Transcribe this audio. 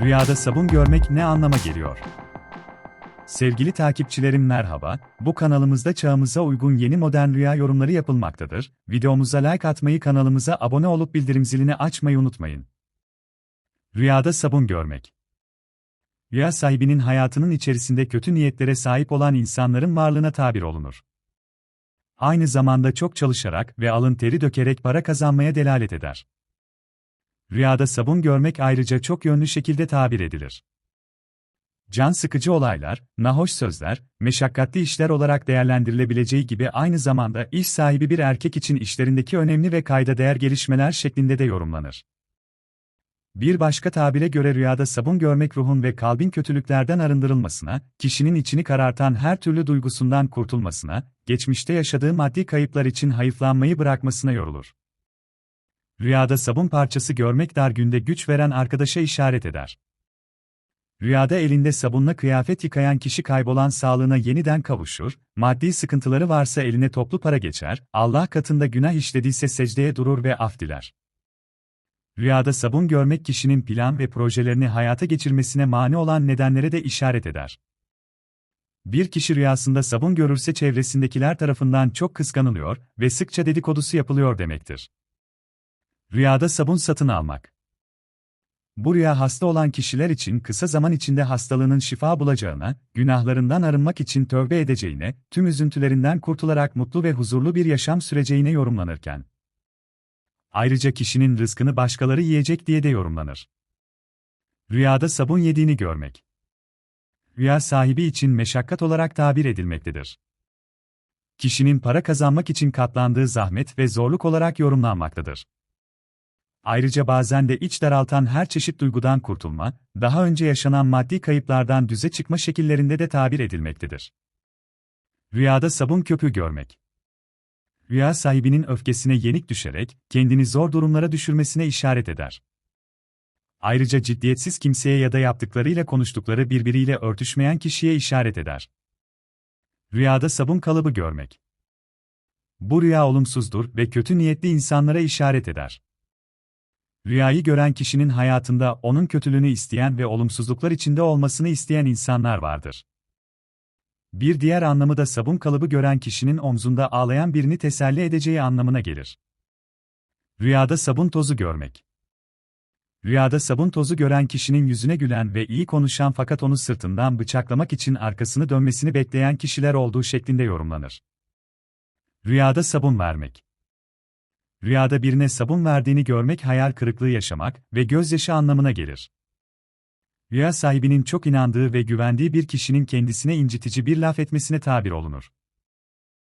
Rüyada sabun görmek ne anlama geliyor? Sevgili takipçilerim merhaba, bu kanalımızda çağımıza uygun yeni modern rüya yorumları yapılmaktadır. Videomuza like atmayı kanalımıza abone olup bildirim zilini açmayı unutmayın. Rüyada sabun görmek. Rüya sahibinin hayatının içerisinde kötü niyetlere sahip olan insanların varlığına tabir olunur. Aynı zamanda çok çalışarak ve alın teri dökerek para kazanmaya delalet eder. Rüyada sabun görmek ayrıca çok yönlü şekilde tabir edilir. Can sıkıcı olaylar, nahoş sözler, meşakkatli işler olarak değerlendirilebileceği gibi aynı zamanda iş sahibi bir erkek için işlerindeki önemli ve kayda değer gelişmeler şeklinde de yorumlanır. Bir başka tabire göre rüyada sabun görmek ruhun ve kalbin kötülüklerden arındırılmasına, kişinin içini karartan her türlü duygusundan kurtulmasına, geçmişte yaşadığı maddi kayıplar için hayıflanmayı bırakmasına yorulur. Rüyada sabun parçası görmek dar günde güç veren arkadaşa işaret eder. Rüyada elinde sabunla kıyafet yıkayan kişi kaybolan sağlığına yeniden kavuşur, maddi sıkıntıları varsa eline toplu para geçer, Allah katında günah işlediyse secdeye durur ve af diler. Rüyada sabun görmek kişinin plan ve projelerini hayata geçirmesine mani olan nedenlere de işaret eder. Bir kişi rüyasında sabun görürse çevresindekiler tarafından çok kıskanılıyor ve sıkça dedikodusu yapılıyor demektir. Rüyada sabun satın almak. Bu rüya hasta olan kişiler için kısa zaman içinde hastalığının şifa bulacağına, günahlarından arınmak için tövbe edeceğine, tüm üzüntülerinden kurtularak mutlu ve huzurlu bir yaşam süreceğine yorumlanırken. Ayrıca kişinin rızkını başkaları yiyecek diye de yorumlanır. Rüyada sabun yediğini görmek. Rüya sahibi için meşakkat olarak tabir edilmektedir. Kişinin para kazanmak için katlandığı zahmet ve zorluk olarak yorumlanmaktadır. Ayrıca bazen de iç daraltan her çeşit duygudan kurtulma, daha önce yaşanan maddi kayıplardan düze çıkma şekillerinde de tabir edilmektedir. Rüyada sabun köpüğü görmek. Rüya sahibinin öfkesine yenik düşerek, kendini zor durumlara düşürmesine işaret eder. Ayrıca ciddiyetsiz kimseye ya da yaptıklarıyla konuştukları birbiriyle örtüşmeyen kişiye işaret eder. Rüyada sabun kalıbı görmek. Bu rüya olumsuzdur ve kötü niyetli insanlara işaret eder. Rüyayı gören kişinin hayatında onun kötülüğünü isteyen ve olumsuzluklar içinde olmasını isteyen insanlar vardır. Bir diğer anlamı da sabun kalıbı gören kişinin omzunda ağlayan birini teselli edeceği anlamına gelir. Rüyada sabun tozu görmek. Rüyada sabun tozu gören kişinin yüzüne gülen ve iyi konuşan fakat onu sırtından bıçaklamak için arkasını dönmesini bekleyen kişiler olduğu şeklinde yorumlanır. Rüyada sabun vermek. Rüyada birine sabun verdiğini görmek hayal kırıklığı yaşamak ve gözyaşı anlamına gelir. Rüya sahibinin çok inandığı ve güvendiği bir kişinin kendisine incitici bir laf etmesine tabir olunur.